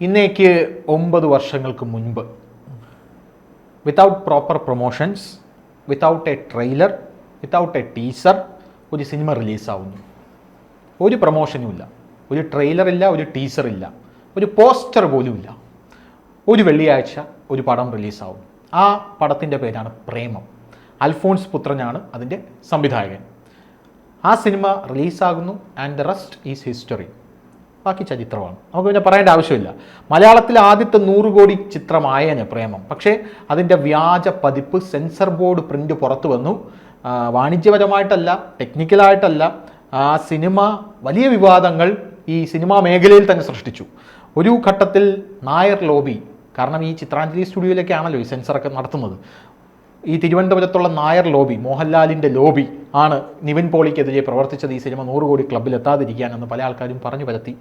ഇന്നേക്ക് ഒമ്പത് വർഷങ്ങൾക്ക് മുൻപ്. Without proper promotions without a trailer without a teaser ഒരു സിനിമ റിലീസാവുന്നു ഒരു പ്രൊമോഷനും ഇല്ല. ഒരു ട്രെയിലറില്ല ഒരു ടീസറില്ല ഒരു പോസ്റ്റർ പോലും ഇല്ല. ഒരു വെള്ളിയാഴ്ച ഒരു പടം റിലീസാവും ആ പടത്തിന്റെ പേരാണ് പ്രേമം. അൽഫോൺസ് പുത്രനാണ് അതിന്റെ സംവിധായകൻ. ആ cinema റിലീസാകുന്നു and the rest is history ബാക്കി ചരിത്രമാണ്. നമുക്ക് പിന്നെ പറയേണ്ട ആവശ്യമില്ല. മലയാളത്തിലെ ആദ്യത്തെ നൂറ് കോടി ചിത്രമായ പ്രേമം. പക്ഷേ അതിന്റെ വ്യാജ പതിപ്പ് സെൻസർ ബോർഡ് പ്രിന്റ് പുറത്തു വന്നു. വാണിജ്യപരമായിട്ടല്ല ടെക്നിക്കലായിട്ടല്ല ആ സിനിമ വലിയ വിവാദങ്ങൾ ഈ സിനിമാ മേഖലയിൽ തന്നെ സൃഷ്ടിച്ചു. ഒരു ഘട്ടത്തിൽ നായർ ലോബി കാരണം ഈ ചിത്രാഞ്ജലി സ്റ്റുഡിയോയിലൊക്കെയാണല്ലോ ഈ സെൻസറൊക്കെ നടത്തുന്നത്. ഈ തിരുവനന്തപുരത്തുള്ള നായർ ലോബി മോഹൻലാലിന്റെ ലോബി ആണ് നിവിൻ പോളിക്കെതിരെ പ്രവർത്തിച്ചത് ഈ സിനിമ നൂറ് കോടി ക്ലബ്ബിൽ എത്താതിരിക്കാനെന്ന് പല ആൾക്കാരും പറഞ്ഞു പരത്തി.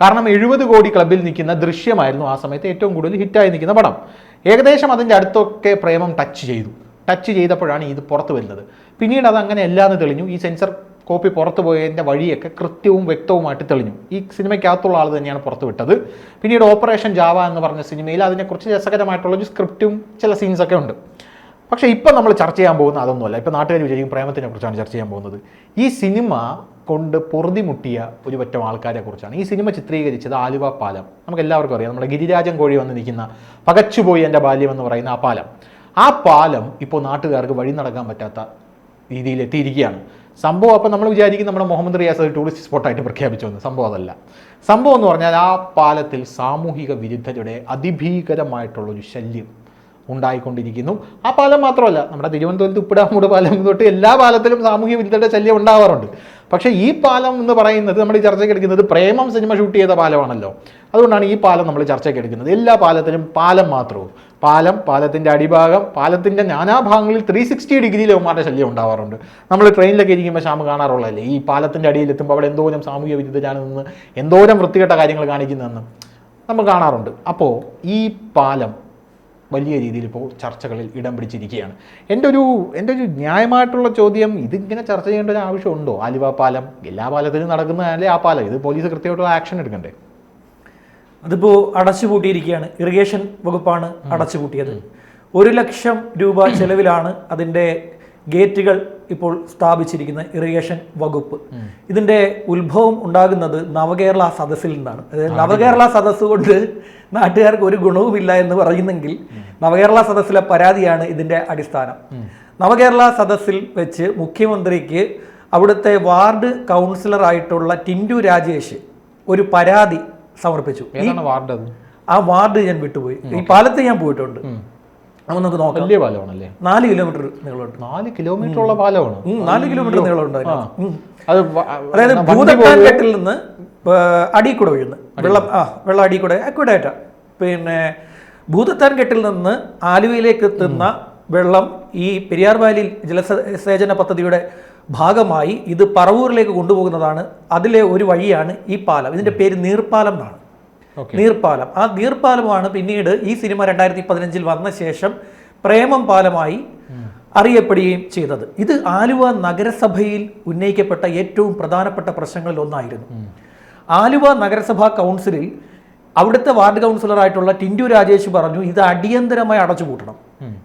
കാരണം എഴുപത് കോടി ക്ലബ്ബിൽ നിൽക്കുന്ന ദൃശ്യമായിരുന്നു ആ സമയത്ത് ഏറ്റവും കൂടുതൽ ഹിറ്റായി നിൽക്കുന്ന പടം. ഏകദേശം അതിന്റെ അടുത്തൊക്കെ പ്രേമം ടച്ച് ചെയ്തു. ടച്ച് ചെയ്തപ്പോഴാണ് ഇത് പുറത്തു വരുന്നത്. പിന്നീട് അത് അങ്ങനെ അല്ലാന്ന് തെളിഞ്ഞു. ഈ സെൻസർ കോപ്പി പുറത്തു പോയതിന്റെ വഴിയൊക്കെ കൃത്യവും വ്യക്തവുമായിട്ട് തെളിഞ്ഞു. ഈ സിനിമയ്ക്കകത്തുള്ള ആൾ തന്നെയാണ് പുറത്തു വിട്ടത്. പിന്നീട് ഓപ്പറേഷൻ ജാവ എന്ന് പറഞ്ഞ സിനിമയിൽ അതിനെക്കുറിച്ച് രസകരമായിട്ടുള്ള ഒരു സ്ക്രിപ്റ്റും ചില സീൻസൊക്കെ ഉണ്ട്. പക്ഷേ ഇപ്പം നമ്മൾ ചർച്ച ചെയ്യാൻ പോകുന്ന അതൊന്നുമല്ല. ഇപ്പം നാട്ടുകാർ വിചാരിക്കും പ്രേമത്തിനെ കുറിച്ചാണ് ചർച്ച ചെയ്യാൻ പോകുന്നത്. ഈ സിനിമ കൊണ്ട് പൊറുതിമുട്ടിയ ഒരു പറ്റം ആൾക്കാരെ കുറിച്ചാണ് ഈ സിനിമ ചിത്രീകരിച്ചത് ആലുവ പാലം. നമുക്ക് എല്ലാവർക്കും അറിയാം. നമ്മുടെ ഗിരിരാജൻ കോഴി വന്ന് നിൽക്കുന്ന പകച്ചുപോയി എന്റെ ബാല്യം എന്ന് പറയുന്ന ആ പാലം. ആ പാലം ഇപ്പോൾ നാട്ടുകാർക്ക് വഴി നടക്കാൻ പറ്റാത്ത രീതിയിൽ എത്തിയിരിക്കുകയാണ് സംഭവം അപ്പം നമ്മൾ വിചാരിക്കും നമ്മുടെ മുഹമ്മദ് റിയാസ് ഒരു ടൂറിസ്റ്റ് സ്പോട്ടായിട്ട് പ്രഖ്യാപിച്ചു എന്ന് സംഭവം അതല്ല. സംഭവം എന്ന് പറഞ്ഞാൽ ആ പാലത്തിൽ സാമൂഹിക വിരുദ്ധരുടെ അതിഭീകരമായിട്ടുള്ള ഒരു ശല്യം ഉണ്ടായിക്കൊണ്ടിരിക്കുന്നു. ആ പാലം മാത്രമല്ല നമ്മുടെ തിരുവനന്തപുരത്ത് ഉപ്പിടാമൂട് പാലം തൊട്ട് എല്ലാ പാലത്തിലും സാമൂഹ്യ വിരുദ്ധരുടെ ശല്യം ഉണ്ടാവാറുണ്ട്. പക്ഷേ ഈ പാലം എന്ന് പറയുന്നത് നമ്മൾ ഈ ചർച്ചയ്ക്ക് എടുക്കുന്നത് പ്രേമം സിനിമ ഷൂട്ട് ചെയ്ത പാലമാണല്ലോ. അതുകൊണ്ടാണ് ഈ പാലം നമ്മൾ ചർച്ചയ്ക്ക് എടുക്കുന്നത്. എല്ലാ പാലത്തിലും പാലം മാത്രവും. പാലം പാലത്തിന്റെ അടിഭാഗം പാലത്തിന്റെ നാനാഭാഗങ്ങളിൽ ത്രീ സിക്സ്റ്റി ഡിഗ്രി അവന്മാരുടെ ശല്യം ഉണ്ടാവാറുണ്ട്. നമ്മൾ ട്രെയിനിലൊക്കെ ഇരിക്കുമ്പോൾ ശ്യാമ കാണാറുള്ളതല്ലേ? ഈ പാലത്തിന്റെ അടിയിൽ എത്തുമ്പോൾ അവിടെ എന്തോരം സാമൂഹ്യ വിരുദ്ധരാണ് നിന്ന് എന്തോരം വൃത്തികെട്ട കാര്യങ്ങൾ കാണിക്കുന്നതെന്ന് നമ്മൾ കാണാറുണ്ട്. അപ്പോൾ ഈ പാലം വലിയ രീതിയിൽ ഇപ്പോൾ ചർച്ചകളിൽ ഇടം പിടിച്ചിരിക്കുകയാണ്. എന്റെ ഒരു എന്റെ ഒരു ന്യായമായിട്ടുള്ള ചോദ്യം ഇതിങ്ങനെ ചർച്ച ചെയ്യേണ്ട ഒരു ആവശ്യമുണ്ടോ? ആലുവ പാലം എല്ലാ പാലത്തിലും നടക്കുന്നതല്ലേ ആ പാലം? ഇത് പോലീസ് കൃത്യമായിട്ടുള്ള ആക്ഷൻ എടുക്കണ്ടേ? അതിപ്പോൾ അടച്ചുപൂട്ടിയിരിക്കുകയാണ്. ഇറിഗേഷൻ വകുപ്പാണ് അടച്ചുപൂട്ടിയത്. ഒരു ലക്ഷം രൂപ ചെലവിലാണ് അതിന്റെ ഗേറ്റുകൾ ഇപ്പോൾ സ്ഥാപിച്ചിരിക്കുന്ന ഇറിഗേഷൻ വകുപ്പ്. ഇതിന്റെ ഉത്ഭവം ഉണ്ടാകുന്നത് നവകേരള സദസ്സിൽ നിന്നാണ്. അതായത് നവകേരള സദസ്സ് കൊണ്ട് നാട്ടുകാർക്ക് ഒരു ഗുണവുമില്ല എന്ന് പറയുന്നെങ്കിൽ നവകേരള സദസ്സിലെ പരാതിയാണ് ഇതിന്റെ അടിസ്ഥാനം. നവകേരള സദസ്സിൽ വെച്ച് മുഖ്യമന്ത്രിക്ക് അവിടുത്തെ വാർഡ് കൗൺസിലറായിട്ടുള്ള ടിൻഡു രാജേഷ് ഒരു പരാതി സമർപ്പിച്ചു. വാർഡ് ആ വാർഡ് ഞാൻ വിട്ടുപോയി. ഈ പാലത്ത് ഞാൻ പോയിട്ടുണ്ട്. നമുക്ക് നോക്കാം. വലിയ പാലമാണല്ലേ? നാല് കിലോമീറ്റർ നീളമുണ്ട്. നാല് കിലോമീറ്റർ ഉള്ള പാലമാണ് നാല് കിലോമീറ്റർ നീളമുണ്ട് അതായത് വണ്ടി ഭൂതത്താൻ നിന്ന് അടി കൂടെ വീഴുന്നു വെള്ളം ആ വെള്ളം അടിയിൽ കൂടെ അക്വിഡായിട്ടാ പിന്നെ ഭൂതത്താൻ കെട്ടിൽ നിന്ന് ആലുവയിലേക്ക് എത്തുന്ന വെള്ളം ഈ പെരിയാർ വാലിയിൽ ജലസേചന പദ്ധതിയുടെ ഭാഗമായി ഇത് പറവൂരിലേക്ക് കൊണ്ടുപോകുന്നതാണ്. അതിലെ ഒരു വഴിയാണ് ഈ പാലം. ഇതിന്റെ പേര് നീർപ്പാലം എന്നാണ്. നീർപ്പാലം. ആ നീർപ്പാലമാണ് പിന്നീട് ഈ സിനിമ രണ്ടായിരത്തി പതിനഞ്ചിൽ വന്ന ശേഷം പ്രേമം പാലമായി അറിയപ്പെടുകയും ചെയ്തത്. ഇത് ആലുവ നഗരസഭയിൽ ഉന്നയിക്കപ്പെട്ട ഏറ്റവും പ്രധാനപ്പെട്ട പ്രശ്നങ്ങളിൽ ഒന്നായിരുന്നു. ആലുവ നഗരസഭാ കൗൺസിലിൽ അവിടുത്തെ വാർഡ് കൗൺസിലറായിട്ടുള്ള ടിൻഡു രാജേഷ് പറഞ്ഞു ഇത് അടിയന്തരമായി അടച്ചുപൂട്ടണം.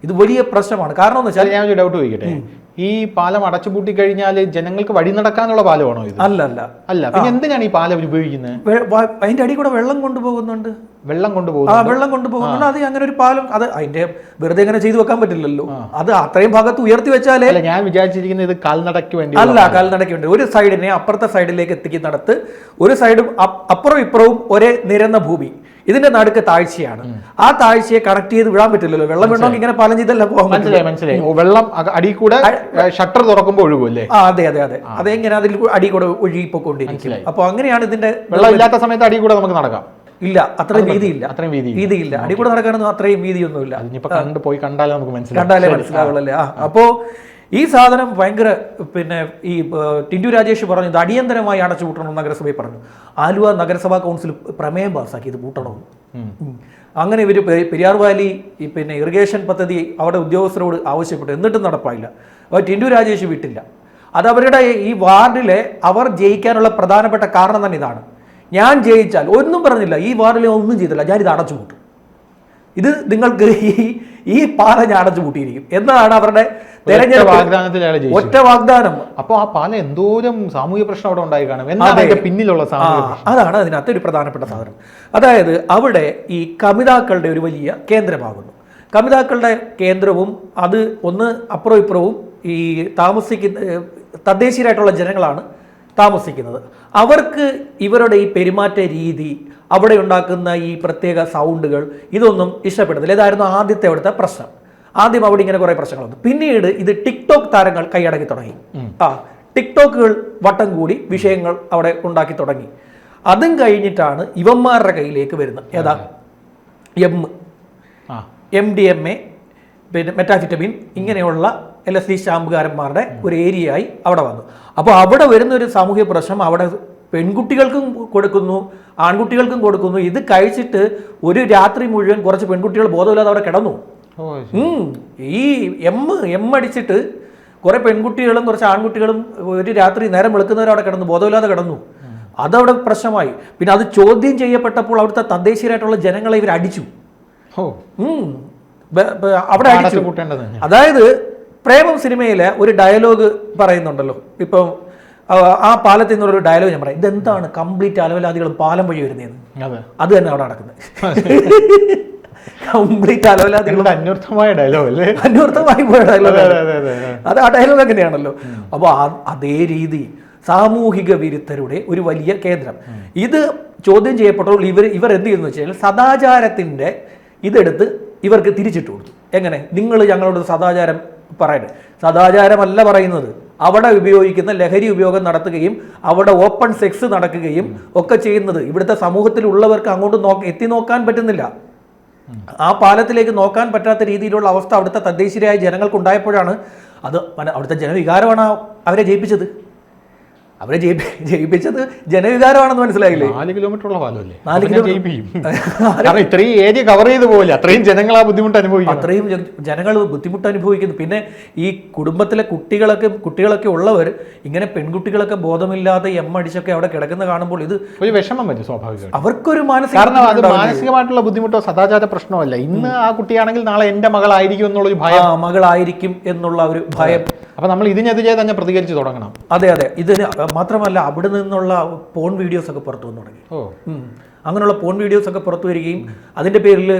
ഇത് വലിയ പ്രശ്നമാണ്. കാരണം എന്ന് വെച്ചാൽ ഞാൻ ഒരു ഡൗട്ട് ചോദിക്കട്ടെ? ഈ പാലം അടച്ചുപൂട്ടി കഴിഞ്ഞാൽ ജനങ്ങൾക്ക് വഴി നടക്കാനുള്ള പാലമാണോ ഇത്? അല്ല അല്ല അല്ല പിന്നെ എന്തിനാണ് ഈ പാലം ഉപയോഗിക്കുന്നത്? അതിന്റെ അടി കൂടെ വെള്ളം കൊണ്ടുപോകുന്നുണ്ട്. വെള്ളം കൊണ്ടുപോകും ആ വെള്ളം കൊണ്ടുപോകുന്നുണ്ട് അത് അങ്ങനെ ഒരു പാലം അത് അതിന്റെ വെറുതെ ഇങ്ങനെ ചെയ്തു വെക്കാൻ പറ്റില്ലല്ലോ. അത് അത്രയും ഭാഗത്ത് ഉയർത്തി വെച്ചാലേ ഞാൻ വിചാരിച്ചിരിക്കുന്നത് ഇത് കാൽനടയ്ക്ക് വേണ്ടി അല്ല കാൽനടയ്ക്ക് വേണ്ടി. ഒരു സൈഡിനെ അപ്പുറത്തെ സൈഡിലേക്ക് എത്തിക്കുന്നിടത്ത് ഒരു സൈഡും അപ്പ്- അപ്പുറവും ഇപ്പുറവും ഒരേ നിരന്ന ഭൂമി. ഇതിന്റെ നടുക്ക് താഴ്ചയാണ്. ആ താഴ്ചയെ കണക്ട് ചെയ്ത് വിടാൻ പറ്റില്ലല്ലോ. വെള്ളം വിടണമെങ്കിൽ ഇങ്ങനെ പാലം ചെയ്തല്ല പോകാൻ മനസ്സിലായി മനസ്സിലായി. വെള്ളം അടി കൂടെ ഷട്ടർ തുറക്കുമ്പോൾ ഒഴുകുമല്ലേ ആ അതെ അതെ അതെ. അതെങ്ങനെ അതിൽ അടി കൂടെ ഒഴുകിപ്പോയിക്കൊണ്ടിരിക്കും. അപ്പൊ അങ്ങനെയാണ് ഇതിന്റെ വെള്ളം ഇല്ലാത്ത സമയത്ത് അടി കൂടെ നമുക്ക് നടക്കാം. ഇല്ല അത്രയും വീതിയില്ല. അത്രയും വീതി വീതിയില്ല. അടി കൂടെ നടക്കാനൊന്നും അത്രയും വീതിയൊന്നുമില്ല. ഇല്ല കണ്ട് പോയി കണ്ടാലേ നമുക്ക് മനസ്സിലാവും. കണ്ടാലേ മനസ്സിലാവുള്ളല്ലേ? ആ അപ്പോ ഈ സാധനം ഭയങ്കര പിന്നെ ഈ ടിൻഡു രാജേഷ് പറഞ്ഞു ഇത് അടിയന്തരമായി അടച്ചു പൂട്ടണം നഗരസഭയിൽ പറഞ്ഞു. ആലുവ നഗരസഭാ കൗൺസിൽ പ്രമേയം പാസ്സാക്കി ഇത് പൂട്ടണമെന്ന് അങ്ങനെ ഇവർ പെരിയാർ വാലി പിന്നെ ഇറിഗേഷൻ പദ്ധതി അവിടെ ഉദ്യോഗസ്ഥരോട് ആവശ്യപ്പെട്ടു. എന്നിട്ടും നടപ്പായില്ല. അപ്പോൾ ടിൻഡു രാജേഷ് വിട്ടില്ല. അത് അവരുടെ ഈ വാർഡിലെ അവർ ജയിക്കാനുള്ള പ്രധാനപ്പെട്ട കാരണം തന്നെ ഇതാണ്. ഞാൻ ജയിച്ചാൽ ഒന്നും പറഞ്ഞില്ല ഈ വാറിൽ ഞാൻ ഒന്നും ചെയ്തില്ല ഞാനിത് അടച്ചു പൂട്ടും. ഇത് നിങ്ങൾക്ക് ഈ ഈ പാല ഞാൻ അടച്ചു പൂട്ടിയിരിക്കും. എന്നതാണ് അവരുടെ ഒറ്റ തെരഞ്ഞെടുപ്പ് ഒറ്റ വാഗ്ദാനം. അപ്പൊ ആ പാല എന്തോരം സാമൂഹ്യ പ്രശ്നം അവിടെ ഉണ്ടായി കാണും എന്താണ് അതിന്റെ പിന്നിലുള്ള അതാണ് അതിനകത്ത് ഒരു പ്രധാനപ്പെട്ട സാധനം. അതായത് അവിടെ ഈ കമിതാക്കളുടെ ഒരു വലിയ കേന്ദ്രമാകുന്നു. കമിതാക്കളുടെ കേന്ദ്രവും അത് ഒന്ന് അപ്പുറവും ഇപ്പുറവും ഈ താമസിക്കുന്ന തദ്ദേശീയരായിട്ടുള്ള ജനങ്ങളാണ് താമസിക്കുന്നത്. അവർക്ക് ഇവരുടെ ഈ പെരുമാറ്റ രീതി അവിടെ ഉണ്ടാക്കുന്ന ഈ പ്രത്യേക സൗണ്ടുകൾ ഇതൊന്നും ഇഷ്ടപ്പെടുന്നില്ല. ഇതായിരുന്നു ആദ്യത്തെ അവിടുത്തെ പ്രശ്നം. ആദ്യം അവിടെ ഇങ്ങനെ കുറേ പ്രശ്നങ്ങൾ വന്നു. പിന്നീട് ഇത് ടിക്ടോക്ക് താരങ്ങൾ കൈയടക്കി തുടങ്ങി. ആ ടിക്ടോക്കുകൾ വട്ടം കൂടി വിഷയങ്ങൾ അവിടെ ഉണ്ടാക്കി തുടങ്ങി. അതും കഴിഞ്ഞിട്ടാണ് ഇവന്മാരുടെ കയ്യിലേക്ക് വരുന്നത്. ഏതാ? M M D M A പിന്നെ മെറ്റാഫിറ്റമിൻ ഇങ്ങനെയുള്ള എൽ എസ് ഡി സ്റ്റാമ്പുകാരന്മാരുടെ ഒരു ആയി അവിടെ വന്നു. അപ്പോൾ അവിടെ വരുന്ന ഒരു സാമൂഹ്യ പ്രശ്നം അവിടെ പെൺകുട്ടികൾക്കും കൊടുക്കുന്നു ആൺകുട്ടികൾക്കും കൊടുക്കുന്നു. ഇത് കഴിച്ചിട്ട് ഒരു രാത്രി മുഴുവൻ കുറച്ച് പെൺകുട്ടികൾ ബോധമില്ലാതെ അവിടെ കിടന്നു. ഈ എം എം അടിച്ചിട്ട് കുറെ പെൺകുട്ടികളും കുറച്ച് ആൺകുട്ടികളും ഒരു രാത്രി നേരം വെളുക്കുന്നവർ അവിടെ കിടന്നു ബോധമില്ലാതെ കിടന്നു. അതവിടെ പ്രശ്നമായി. പിന്നെ അത് ചോദ്യം ചെയ്യപ്പെട്ടപ്പോൾ അവിടുത്തെ തദ്ദേശീയരായിട്ടുള്ള ജനങ്ങളെ ഇവർ അടിച്ചു അവിടെ അടിച്ചു. അതായത് പ്രേമം സിനിമയിൽ ഒരു ഡയലോഗ് പറയുന്നുണ്ടല്ലോ. ഇപ്പം ആ, പാലത്തിൽ നിന്നുള്ളൊരു ഡയലോഗ് ഞാൻ പറയാം ഇതെന്താണ് കംപ്ലീറ്റ് അലവലാദികളും പാലം വഴി വരുന്നതെന്ന്? അതെ. തന്നെ അവിടെ നടക്കുന്നത്. കംപ്ലീറ്റ് അലവലാദികളുടെ അന്വർത്ഥമായ ഡയലോഗ് അല്ലേ? അന്വർത്ഥമായി പോയ ഡയലോഗ് അതെ ആ ഡയലോഗ് അങ്ങനെയാണല്ലോ അപ്പോൾ അതേ രീതി സാമൂഹിക വിരുദ്ധരുടെ ഒരു വലിയ കേന്ദ്രം. ഇത് ചോദ്യം ചെയ്യപ്പെട്ടപ്പോൾ ഇവർ ഇവർ എന്ത് ചെയ്യുന്നു വെച്ചാൽ സദാചാരത്തിന്റെ ഇതെടുത്ത് ഇവർക്ക് തിരിച്ചിട്ട് കൊടുത്തു. എങ്ങനെ? നിങ്ങൾ ഞങ്ങളോട് സദാചാരം പറയട്ടെ. സദാചാരമല്ല പറയുന്നത്. അവിടെ ഉപയോഗിക്കുന്ന ലഹരി ഉപയോഗം നടത്തുകയും അവിടെ ഓപ്പൺ സെക്സ് നടക്കുകയും ഒക്കെ ചെയ്യുന്നത്. ഇവിടുത്തെ സമൂഹത്തിലുള്ളവർക്ക് അങ്ങോട്ട് നോക്ക എത്തി നോക്കാൻ പറ്റുന്നില്ല. ആ പാലത്തിലേക്ക് നോക്കാൻ പറ്റാത്ത രീതിയിലുള്ള അവസ്ഥ അവിടുത്തെ തദ്ദേശീയരായ ജനങ്ങൾക്കുണ്ടായപ്പോഴാണ് അത് അവിടുത്തെ ജനവികാരമാണ് അവരെ ജയിപ്പിച്ചത്. അവരെ ജയിപ്പി ജയിപ്പിച്ചത് ജനവികാരമാണെന്ന് മനസ്സിലായില്ലേ? നാല് കിലോമീറ്റർ ഉള്ള പാലമല്ലേ? നാല് കിലോമീറ്റർ. ഇത്രയും ഏരിയ കവർ ചെയ്ത് പോലെ അത്രയും ജനങ്ങൾ ആ ബുദ്ധിമുട്ട് അനുഭവിക്കുന്നു അത്രയും ജനങ്ങൾ ബുദ്ധിമുട്ട് അനുഭവിക്കുന്നു. പിന്നെ ഈ കുടുംബത്തിലെ കുട്ടികളൊക്കെ കുട്ടികളൊക്കെ ഉള്ളവർ ഇങ്ങനെ പെൺകുട്ടികളൊക്കെ ബോധമില്ലാതെ എം അടിച്ചൊക്കെ അവിടെ കിടക്കുന്ന കാണുമ്പോൾ ഇത് ഒരു വിഷമം വരും സ്വാഭാവികം അവർക്കൊരു മാനസിക കാരണം അത് മാനസികമായിട്ടുള്ള ബുദ്ധിമുട്ടോ സദാചാര പ്രശ്നമല്ല ഇന്ന് ആ കുട്ടിയാണെങ്കിൽ നാളെ എന്റെ മകളായിരിക്കും എന്നുള്ളൊരു ആ ഭയം. മകളായിരിക്കും എന്നുള്ള ഒരു ഭയം. അപ്പൊ നമ്മൾ ഇതിനെതിരെ തന്നെ പ്രതികരിച്ച് തുടങ്ങണം. അതെ അതെ. ഇതിന് മാത്രമല്ല അവിടെ നിന്നുള്ള പോൺ വീഡിയോസ് ഒക്കെ പുറത്തു വന്നു തുടങ്ങി. ഓ. അങ്ങനെയുള്ള പോൺ വീഡിയോസ് ഒക്കെ പുറത്തു വരികയും അതിന്റെ പേരിൽ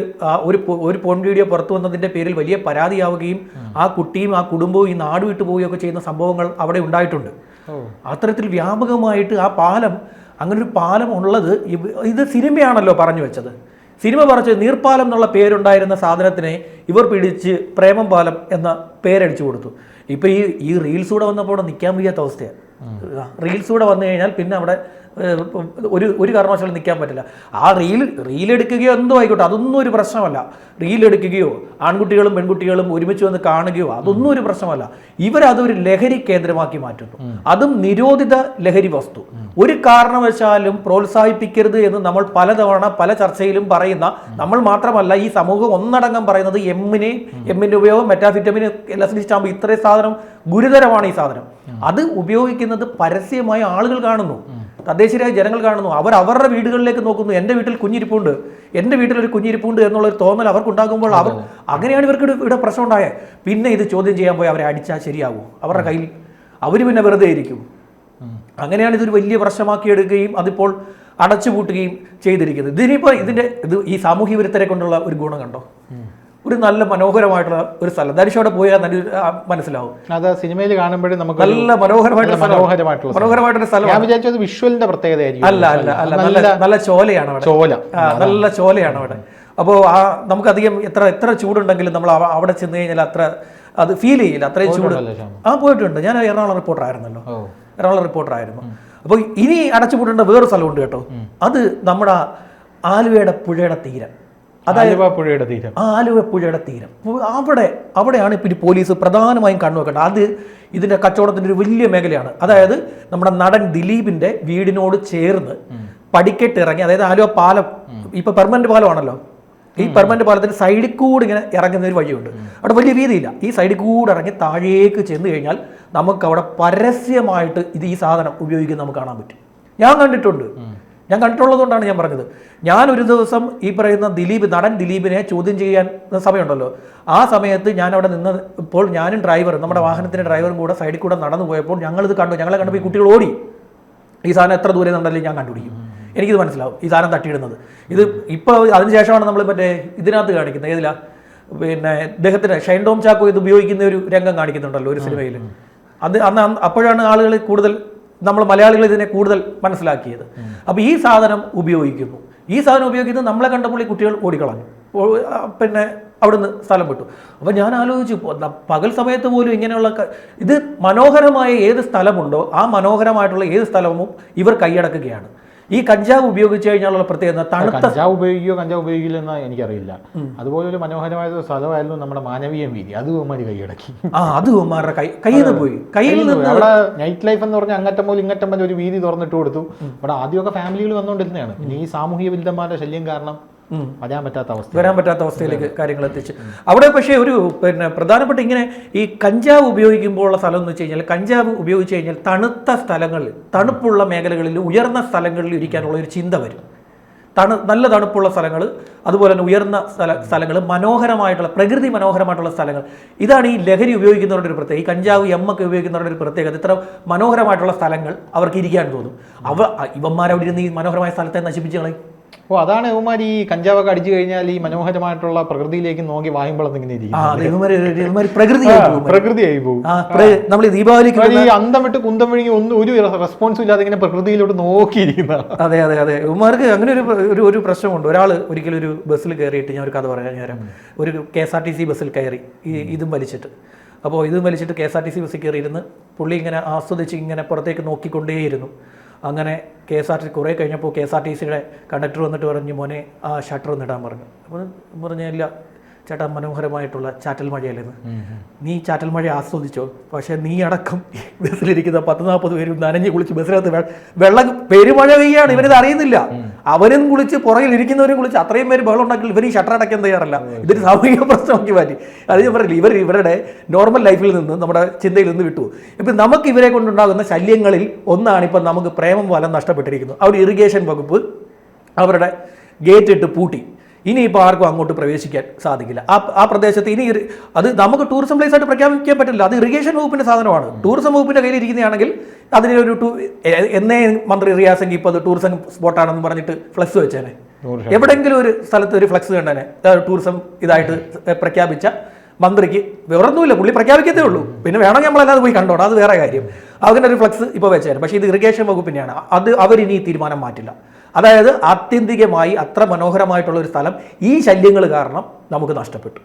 ഒരു ഒരു പോൺ വീഡിയോ പുറത്തു വന്നതിന്റെ പേരിൽ വലിയ പരാതിയാവുകയും ആ കുട്ടിയും ആ കുടുംബവും ഈ നാട് വിട്ടു പോവുകയൊക്കെ ചെയ്യുന്ന സംഭവങ്ങൾ അവിടെ ഉണ്ടായിട്ടുണ്ട്. അത്തരത്തിൽ വ്യാപകമായിട്ട് ആ പാലം അങ്ങനെ ഒരു പാലം ഉള്ളത് ഇത് സിനിമയാണല്ലോ പറഞ്ഞു വെച്ചത്. സിനിമ പറച്ച് നീർപ്പാലം എന്നുള്ള പേരുണ്ടായിരുന്ന സാധനത്തിനെ ഇവർ പിടിച്ച് പ്രേമം പാലം എന്ന പേരടിച്ചു കൊടുത്തു. ഇപ്പൊ ഈ ഈ റീൽസ് കൂടെ വന്നപ്പോൾ അവിടെ നിൽക്കാൻ വയ്യാത്ത അവസ്ഥയാണ് റീൽസ് കൂടെ വന്നു കഴിഞ്ഞാൽ പിന്നെ അവിടെ ഒരു ഒരു കാരണവശാലും നിൽക്കാൻ പറ്റില്ല. ആ റീൽ റീൽ എടുക്കുകയോ എന്തോ ആയിക്കോട്ടെ അതൊന്നും ഒരു പ്രശ്നമല്ല. റീൽ എടുക്കുകയോ ആൺകുട്ടികളും പെൺകുട്ടികളും ഒരുമിച്ച് വന്ന് കാണുകയോ അതൊന്നും ഒരു പ്രശ്നമല്ല. ഇവരതൊരു ലഹരി കേന്ദ്രമാക്കി മാറ്റുന്നു. അതും നിരോധിത ലഹരി വസ്തു. ഒരു കാരണവശാലും പ്രോത്സാഹിപ്പിക്കരുത് എന്ന് നമ്മൾ പലതവണ പല ചർച്ചയിലും പറയുന്ന നമ്മൾ മാത്രമല്ല ഈ സമൂഹം ഒന്നടങ്കം പറയുന്നത് എമ്മിന് എമ്മിന്റെ ഉപയോഗം മെറ്റാഫിറ്റമിന് എൽ എസ് ഡി സ്റ്റാമ്പ് ഇത്രയും സാധനം ഗുരുതരമാണ് ഈ സാധനം. അത് ഉപയോഗിക്കുന്നത് പരസ്യമായി ആളുകൾ കാണുന്നു. തദ്ദേശീയരായ ജനങ്ങൾ കാണുന്നു. അവർ അവരുടെ വീടുകളിലേക്ക് നോക്കുന്നു. എന്റെ വീട്ടിൽ കുഞ്ഞിരിപ്പുണ്ട്. എന്റെ വീട്ടിൽ ഒരു കുഞ്ഞിരിപ്പുണ്ട് എന്നുള്ളൊരു തോന്നൽ അവർക്കുണ്ടാകുമ്പോൾ അവർ അങ്ങനെയാണ് ഇവർക്ക് ഇവിടെ- പ്രശ്നം ഉണ്ടായത് പിന്നെ ഇത് ചോദ്യം ചെയ്യാൻ പോയി അവരെ അടിച്ചാൽ ശരിയാവും? അവരുടെ കയ്യിൽ അവർ പിന്നെ വെറുതെ ഇരിക്കും. അങ്ങനെയാണ് ഇതൊരു വലിയ പ്രശ്നമാക്കി എടുക്കുകയും അതിപ്പോൾ അടച്ചുപൂട്ടുകയും ചെയ്തിരിക്കുന്നത്. ഇതിനിപ്പോൾ ഇതിന്റെ ഇത് ഈ സാമൂഹ്യ വിരുദ്ധരെ കൊണ്ടുള്ള ഒരു ഗുണം കണ്ടോ? ഒരു നല്ല മനോഹരമായിട്ടുള്ള ഒരു സ്ഥലം. ധനുഷ് അവിടെ പോയാൽ നല്ല മനസ്സിലാവും. അത് സിനിമയിൽ കാണുമ്പോഴും നമുക്ക് നല്ല മനോഹരമായിട്ടുള്ള. മനോഹരമായിട്ടുള്ള. മനോഹരമായിട്ടൊരു സ്ഥലം ഞാൻ വിചാരിച്ചത് വിഷ്വലിന്റെ പ്രത്യേകതയായിരിക്കും. അല്ല അല്ല അല്ല. നല്ല നല്ല ചോലയാണ് അവിടെ. ചോല. നല്ല ചോലയാണ് അവിടെ. അപ്പോൾ ആ നമുക്കധികം എത്ര എത്ര ചൂടുണ്ടെങ്കിലും നമ്മൾ അവിടെ ചെന്ന് കഴിഞ്ഞാൽ അത്ര അത് ഫീൽ ചെയ്യില്ല. അത്രയും ചൂട്. ആ പോയിട്ടുണ്ട്. ഞാൻ എറണാകുളം റിപ്പോർട്ടർ ആയിരുന്നല്ലോ. എറണാകുളം റിപ്പോർട്ടർ ആയിരുന്നു. അപ്പോൾ ഇനി അടച്ചുപൂട്ടേണ്ട വേറൊരു സ്ഥലമുണ്ട് കേട്ടോ. അത് നമ്മുടെ ആലുവയുടെ പുഴയുടെ തീരം. ആലുവ പുഴയുടെ തീരം. ആലുവ പുഴയുടെ തീരം. അവിടെ അവിടെയാണ് ഇപ്പോൾ ഈ പോലീസ് പ്രധാനമായും കണ്ണുവെക്കേണ്ടത് അത് ഇതിന്റെ കച്ചവടത്തിന്റെ ഒരു വലിയ മേഖലയാണ്. അതായത് നമ്മുടെ നടൻ ദിലീപിന്റെ വീടിനോട് ചേർന്ന് പടിക്കെട്ട് ഇറങ്ങി അതായത് ആലുവ പാലം ഇപ്പൊ പെർമനന്റ് പാലമാണല്ലോ. ഈ പെർമനന്റ് പാലത്തിന്റെ സൈഡിൽ കൂടെ ഇങ്ങനെ ഇറങ്ങുന്ന ഒരു വഴിയുണ്ട്. അവിടെ വലിയ വീതിയില്ല ഈ സൈഡിൽ കൂടെ ഇറങ്ങി താഴേക്ക് ചെന്ന് കഴിഞ്ഞാൽ നമുക്ക് അവിടെ പരസ്യമായിട്ട് ഇത് ഈ സാധനം ഉപയോഗിക്കുന്നത് നമുക്ക് കാണാൻ പറ്റും. ഞാൻ കണ്ടിട്ടുണ്ട്. ഞാൻ കണ്ടിട്ടുള്ളതുകൊണ്ടാണ് ഞാൻ പറഞ്ഞത്. ഞാൻ ഒരു ദിവസം ഈ പറയുന്ന ദിലീപ് നടൻ ദിലീപിനെ ചോദ്യം ചെയ്യാൻ സമയമുണ്ടല്ലോ. ആ സമയത്ത് ഞാൻ അവിടെ നിന്ന് ഇപ്പോൾ ഞാനും ഡ്രൈവറും നമ്മുടെ വാഹനത്തിന്റെ ഡ്രൈവറും കൂടെ സൈഡിൽ കൂടെ നടന്നു പോയപ്പോൾ ഞങ്ങളിത് കണ്ടു. ഞങ്ങളെ കണ്ടപ്പോൾ ഈ കുട്ടികൾ ഓടി. ഈ സാധനം എത്ര ദൂരെ നിന്നുണ്ടല്ലേ ഞാൻ കണ്ടുപിടിക്കും. എനിക്കിത് മനസ്സിലാവും ഈ സാധനം തട്ടിയിടുന്നത്. ഇത് ഇപ്പോൾ അതിനുശേഷമാണ് നമ്മൾ മറ്റേ ഇതിനകത്ത് കാണിക്കുന്നത്. ഏതിലാ? പിന്നെ ഇദ്ദേഹത്തിന് ഷൈൻ ടോം ചാക്കോ ഇത് ഉപയോഗിക്കുന്ന ഒരു രംഗം കാണിക്കുന്നുണ്ടല്ലോ ഒരു സിനിമയിൽ അത് അന്ന് അന്ന് അപ്പോഴാണ് ആളുകൾ കൂടുതൽ നമ്മൾ മലയാളികൾ ഇതിനെ കൂടുതൽ മനസ്സിലാക്കിയത്. അപ്പോൾ ഈ സാധനം ഉപയോഗിക്കുന്നു. ഈ സാധനം ഉപയോഗിക്കുന്നത് നമ്മളെ കണ്ടപ്പോൾ ഈ കുട്ടികൾ ഓടിക്കളഞ്ഞു. പിന്നെ അവിടുന്ന് സ്ഥലം വിട്ടു. അപ്പം ഞാൻ ആലോചിച്ചു പകൽ സമയത്ത് പോലും ഇങ്ങനെയുള്ള ഇത് മനോഹരമായ ഏത് സ്ഥലമുണ്ടോ ആ മനോഹരമായിട്ടുള്ള ഏത് സ്ഥലവും ഇവർ കൈയടക്കുകയാണ്. ഈ കഞ്ചാവ് ഉപയോഗിച്ച് കഴിഞ്ഞാലുള്ള പ്രത്യേകത തണുത്ത കഞ്ചാവ് ഉപയോഗിക്കുകയോ കഞ്ചാവ് ഉപയോഗിക്കില്ല എന്ന് എനിക്കറിയില്ല. അതുപോലെ ഒരു മനോഹരമായ ഒരു സ്ഥലമായിരുന്നു നമ്മുടെ മാനവീയ വീതി. അത് കൈയടക്കി. ആ അത് കൈ കയ്യിൽ നിന്ന് പോയി. കയ്യിൽ നിന്ന് അവിടെ നൈറ്റ് ലൈഫ് എന്ന് പറഞ്ഞാൽ അങ്ങറ്റം പോലും ഇങ്ങറ്റം പോലും ഒരു വീതി തുറന്നിട്ട് കൊടുത്തു. അവിടെ ആദ്യമൊക്കെ ഫാമിലികൾ വന്നുകൊണ്ടിരുന്നതാണ്. ഈ സാമൂഹിക വിരുദ്ധന്മാരുടെ ശല്യം കാരണം വരാൻ പറ്റാത്ത അവസ്ഥ വരാൻ പറ്റാത്ത അവസ്ഥയിലേക്ക് കാര്യങ്ങൾ എത്തിച്ച്. അവിടെ പക്ഷേ ഒരു പിന്നെ പ്രധാനപ്പെട്ട ഇങ്ങനെ ഈ കഞ്ചാവ് ഉപയോഗിക്കുമ്പോഴുള്ള സ്ഥലം എന്ന് വെച്ച് കഴിഞ്ഞാൽ കഞ്ചാവ് ഉപയോഗിച്ച് കഴിഞ്ഞാൽ തണുത്ത സ്ഥലങ്ങളിൽ തണുപ്പുള്ള മേഖലകളിൽ ഉയർന്ന സ്ഥലങ്ങളിൽ ഇരിക്കാനുള്ള ഒരു ചിന്ത വരും. തണു നല്ല തണുപ്പുള്ള സ്ഥലങ്ങൾ അതുപോലെ തന്നെ ഉയർന്ന സ്ഥല സ്ഥലങ്ങൾ മനോഹരമായിട്ടുള്ള പ്രകൃതി മനോഹരമായിട്ടുള്ള സ്ഥലങ്ങൾ. ഇതാണ് ഈ ലഹരി ഉപയോഗിക്കുന്നവരുടെ ഒരു പ്രത്യേകത. ഈ കഞ്ചാവ് എമ്മൊക്കെ ഉപയോഗിക്കുന്നവരുടെ ഒരു പ്രത്യേകത. ഇത്ര മനോഹരമായിട്ടുള്ള സ്ഥലങ്ങൾ അവർക്ക് ഇരിക്കാൻ തോന്നും. അവ ഇവന്മാരവിടെ ഇരുന്ന് ഈ മനോഹരമായ സ്ഥലത്തെ നശിപ്പിച്ച് കളയും. ഓ അതാണ് ഇവന്മാർ ഈ കഞ്ചാവൊക്കെ അടിച്ചു കഴിഞ്ഞാൽ ഈ മനോഹരമായിട്ടുള്ള പ്രകൃതിയിലേക്ക് നോക്കി വായുമ്പോൾ ഇങ്ങനെ ഇരിക്കും. പ്രകൃതിയായി പോകും. നമ്മൾ ദീപാവലിക്ക് ഈ അന്തം വിട്ട് കുന്തം വിഴുങ്ങി ഒന്നും ഒരു റെസ്പോൺസും ഇല്ലാതെ ഇങ്ങനെ പ്രകൃതിയിലോട്ട് നോക്കിയിരിക്കുന്ന അതെ അതെ അതെ. ഇവന്മാർക്ക് അങ്ങനെ ഒരു ഒരു പ്രശ്നമുണ്ട്. ഒരാൾ ഒരിക്കലും ഒരു ബസ്സിൽ കയറിയിട്ട് ഞാൻ ഒരു കഥ പറയാൻ നേരം ഒരു K S R T C ബസ്സിൽ കയറി. ഈ ഇതും വലിച്ചിട്ട്. അപ്പോൾ ഇതും വലിച്ചിട്ട് K S R T C ബസ്സിൽ കയറിയിരുന്ന് പുള്ളി ഇങ്ങനെ ആസ്വദിച്ച് ഇങ്ങനെ പുറത്തേക്ക് നോക്കിക്കൊണ്ടേയിരുന്നു. അങ്ങനെ കെ എസ് ആർ ടി കുറേ കഴിഞ്ഞപ്പോൾ കെ എസ് ആർ ടി സിയുടെ കണ്ടക്ടർ വന്നിട്ട് പറഞ്ഞു മോനെ ആ ഷട്ടർ ഒന്ന് ഇടാൻ പറഞ്ഞു. അപ്പോൾ പറഞ്ഞില്ല ചേട്ടാ മനോഹരമായിട്ടുള്ള ചാറ്റൽ മഴയല്ലെന്ന് നീ ചാറ്റൽ മഴ ആസ്വദിച്ചോ? പക്ഷെ നീ അടക്കം ബസ്സിലിരിക്കുന്ന പത്ത് നാൽപ്പത് പേരും നനഞ്ഞ് കുളിച്ച് ബസ്സിനകത്ത് വെള്ളം പെരുമഴ പെയ്യാണ് ഇവരിത് അറിയുന്നില്ല. അവരും കുളിച്ച് പുറകിൽ ഇരിക്കുന്നവരും കുളിച്ച് അത്രയും പേര് വെള്ളം ഉണ്ടാക്കി ഇവർ ഈ ഷട്ടർ അടയ്ക്കാൻ തയ്യാറല്ല. ഇതൊരു സാമൂഹിക പ്രശ്നമാക്കി മാറ്റി. അത് ഞാൻ പറയില്ല ഇവർ ഇവരുടെ നോർമൽ ലൈഫിൽ നിന്ന് നമ്മുടെ ചിന്തയിൽ നിന്ന് വിട്ടു. ഇപ്പം നമുക്ക് ഇവരെ കൊണ്ടുണ്ടാകുന്ന ശല്യങ്ങളിൽ ഒന്നാണ് ഇപ്പം നമുക്ക് പ്രേമം വലം നഷ്ടപ്പെട്ടിരിക്കുന്നത് അവർ ഇറിഗേഷൻ വകുപ്പ് അവരുടെ ഗേറ്റ് ഇട്ട് പൂട്ടി. ഇനിയിപ്പോൾ ആർക്കും അങ്ങോട്ട് പ്രവേശിക്കാൻ സാധിക്കില്ല. ആ ആ പ്രദേശത്ത് ഇനി അത് നമുക്ക് ടൂറിസം പ്ലേസ് ആയിട്ട് പ്രഖ്യാപിക്കാൻ പറ്റില്ല. അത് ഇറിഗേഷൻ വകുപ്പിന്റെ സാധനമാണ്. ടൂറിസം വകുപ്പിന്റെ കയ്യിൽ ഇരിക്കുന്നതാണെങ്കിൽ അതിനൊരു ടൂ എന്നേ മന്ത്രി റിയാസെങ്കിൽ ഇപ്പോൾ അത് ടൂറിസം സ്പോട്ടാണെന്ന് പറഞ്ഞിട്ട് ഫ്ലക്സ് വെച്ചേനെ. എവിടെയെങ്കിലും ഒരു സ്ഥലത്ത് ഒരു ഫ്ലക്സ് കണ്ടേനെ. ടൂറിസം ഇതായിട്ട് പ്രഖ്യാപിച്ച മന്ത്രിക്ക് വേറൊന്നുമില്ല. പുള്ളി പ്രഖ്യാപിക്കത്തേ ഉള്ളൂ. പിന്നെ വേണമെങ്കിൽ നമ്മളല്ലാതെ പോയി കണ്ടോണം. അത് വേറെ കാര്യം. അതിനൊരു ഒരു ഫ്ലക്സ് ഇപ്പോൾ വെച്ചേരും പക്ഷേ ഇത് ഇറിഗേഷൻ വകുപ്പിനെയാണ് അത് അവരിനി തീരുമാനം മാറ്റില്ല. അതായത് ആത്യന്തികമായി അത്ര മനോഹരമായിട്ടുള്ള ഒരു സ്ഥലം ഈ ശല്യങ്ങൾ കാരണം നമുക്ക് നഷ്ടപ്പെട്ടു.